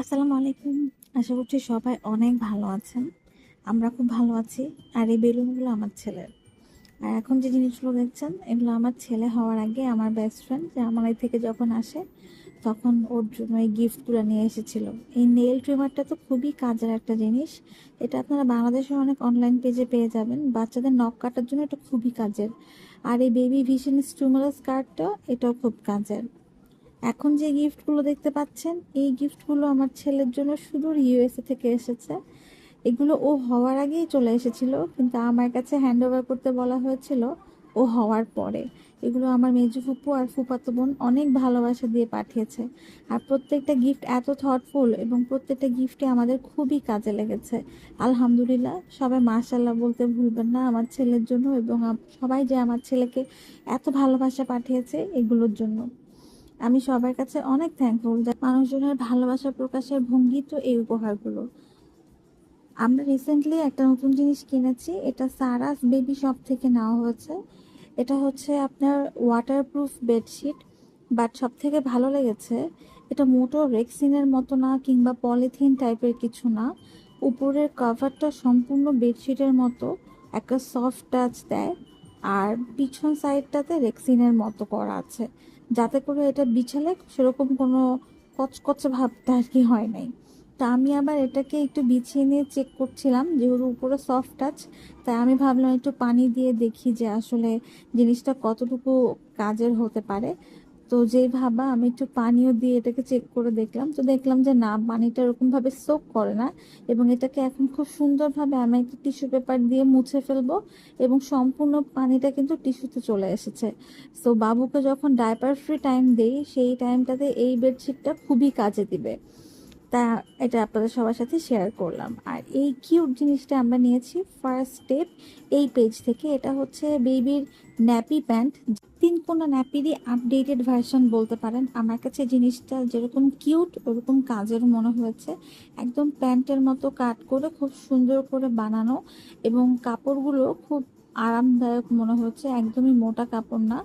আসসালামু আলাইকুম। আশা করছি সবাই অনেক ভালো আছেন। আমরা খুব ভালো আছি। আর এই বেলুনগুলো আমার ছেলের। আর এখন যে জিনিসগুলো দেখছেন, এগুলো আমার ছেলে হওয়ার আগে আমার বেস্ট ফ্রেন্ড যে আমার থেকে যখন আসে, তখন ওর জন্য এই গিফটগুলো নিয়ে এসেছিল। এই নেল ট্রিমারটা তো খুবই কাজের একটা জিনিস। এটা আপনারা বাংলাদেশের অনেক অনলাইন পেজে পেয়ে যাবেন। বাচ্চাদের নখ কাটার জন্য এটা খুবই কাজের। আর এই বেবি ভিশন স্টুমালাস কার্ডটা এটাও খুব কাজের। এখন যে গিফটগুলো দেখতে পাচ্ছেন, এই গিফটগুলো আমার ছেলের জন্য সুদূর ইউএসএ থেকে এসেছে। এগুলো ও হওয়ার আগেই চলে এসেছিল, কিন্তু আমার কাছে হ্যান্ড করতে বলা হয়েছিল ও হওয়ার পরে। এগুলো আমার মেজু ফুপু আর ফুপাতো বোন অনেক ভালোবাসা দিয়ে পাঠিয়েছে। আর প্রত্যেকটা গিফট এত থটফুল এবং প্রত্যেকটা গিফটে আমাদের খুবই কাজে লেগেছে। আলহামদুলিল্লাহ, সবাই মাশাল্লাহ বলতে ভুলবেন না আমার ছেলের জন্য এবং সবাই যে আমার ছেলেকে এত ভালোবাসা পাঠিয়েছে এগুলোর জন্য। আমি সবার কাছে অনেক থ্যাঙ্কফুল যে মানুষজনের ভালোবাসা প্রকাশের ভঙ্গি তো এই উপহারগুলো। আমরা রিসেন্টলি একটা নতুন জিনিস কিনেছি, এটা সারাস বেবি শপ থেকে নেওয়া হয়েছে। এটা হচ্ছে আপনার ওয়াটারপ্রুফ বেডশিট বাট সব থেকে ভালো লেগেছে, এটা মোটো রেক্সিনের মতো না কিংবা পলিথিন টাইপের কিছু না। উপরের কভারটা সম্পূর্ণ বেডশিটের মতো, একটা সফট টাচ দেয়, আর পিছন সাইডটাতে রেক্সিনের মতো করা আছে। যাতে করে এটা বিছালে সেরকম কোনো কচকচে ভাবটা আর কি হয় নাই। তা আমি আবার এটাকে একটু বিছিয়ে নিয়ে চেক করছিলাম যেহেতু উপরে সফট টাচ তাই আমি ভাবলাম একটু পানি দিয়ে দেখি যে আসলে জিনিসটা কতটুকু কাজের হতে পারে। তো যেই ভাবা, আমি একটু পানিও দিয়ে এটাকে চেক করে দেখলাম। তো দেখলাম যে না, পানিটা এরকমভাবে সোক করে না এবং এটাকে এখন খুব সুন্দরভাবে আমি একটা টিস্যু পেপার দিয়ে মুছে ফেলব এবং সম্পূর্ণ পানিটা কিন্তু টিস্যুতে চলে এসেছে। সো বাবুকে যখন ডাইপার ফ্রি টাইম দেই, সেই টাইমটাতে এই বেডশিটটা খুবই কাজে দিবে। তা এটা আপনাদের সবার সাথে শেয়ার করলাম। আর এই কিউট জিনিসটা আমরা নিয়েছি ফার্স্ট স্টেপ এই পেজ থেকে। এটা হচ্ছে বেবির ন্যাপি প্যান্ট তিন কোনো ন্যাপিরই আপডেটেড ভার্সন বলতে পারেন। আমার কাছে জিনিসটা যেরকম কিউট, ওরকম কাজের মনে হয়েছে। একদম প্যান্টের মতো কাট করে খুব সুন্দর করে বানানো এবং কাপড়গুলো খুব আরামদায়ক মনে হচ্ছে। একদমই মোটা কাপড় না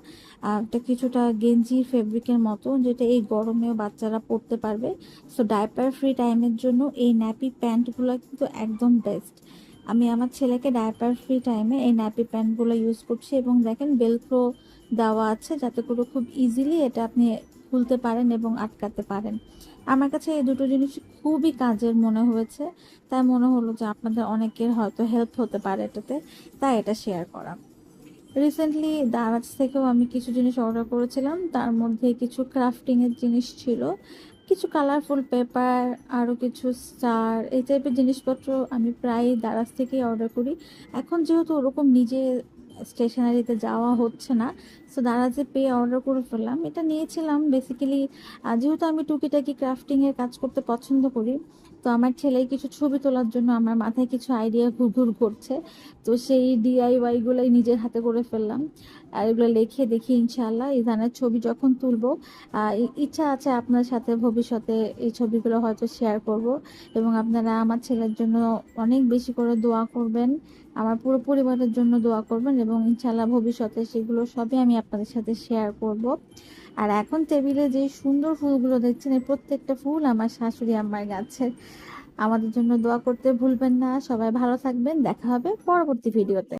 এটা কিছুটা গেঞ্জি ফেব্রিকের মতো যেটা এই গরমেও বাচ্চারা পরতে পারবে। সো ডাইপার ফ্রি টাইমের জন্য এই ন্যাপি প্যান্টগুলো কিন্তু একদম বেস্ট আমি আমার ছেলেকে ডাইপার ফ্রি টাইমে এই ন্যাপি প্যান্টগুলো ইউজ করছি এবং দেখেন বেলক্রো দেওয়া আছে যাতে করে খুব ইজিলি এটা আপনি খুলতে পারেন এবং আটকাতে পারেন। আমার কাছে এই দুটো জিনিস খুবই কাজের মনে হয়েছে, তাই মনে হলো যে আপনাদের অনেকের হয়তো হেল্প হতে পারে এটাতে, তাই এটা শেয়ার করা। রিসেন্টলি দারাজ থেকেও আমি কিছু জিনিস অর্ডার করেছিলাম, তার মধ্যে কিছু ক্রাফটিংয়ের জিনিস ছিল। কিছু কালারফুল পেপার আরও কিছু স্টার এই টাইপের জিনিসপত্র আমি প্রায় দারাজ থেকেই অর্ডার করি। এখন যেহেতু ওরকম নিজে স্টেশনারিতে যাওয়া হচ্ছে না। সো দারাজে পেয়ে অর্ডার করে ফেললাম, এটা নিয়েছিলাম বেসিক্যালি যেহেতু আমি টুকিটাকি ক্রাফটিংয়ের কাজ করতে পছন্দ করি, তো আমার ছেলে কিছু ছবি তোলার জন্য আমার মাথায় কিছু আইডিয়া ঘুরঘুর করছে। তো সেই ডিআইওয়াইগুলোই নিজের হাতে করে ফেললাম। আর এগুলো লিখে দেখি ইনশাআল্লাহ এই ধরনের ছবি যখন তুলবো ইচ্ছা আছে আপনার সাথে ভবিষ্যতে এই ছবিগুলো হয়তো শেয়ার করব। এবং আপনারা আমার ছেলের জন্য অনেক বেশি করে দোয়া করবেন। আমার পুরো পরিবারের জন্য দোয়া করবেন এবং ইনশাল্লাহ ভবিষ্যতে সেগুলো সবই আমি আপনাদের সাথে শেয়ার করব। আর এখন টেবিলে যে সুন্দর ফুলগুলো দেখছেন, এই প্রত্যেকটা ফুল আমার শাশুড়ি আমার গাছের। আমাদের জন্য দোয়া করতে ভুলবেন না। সবাই ভালো থাকবেন। দেখা হবে পরবর্তী ভিডিওতে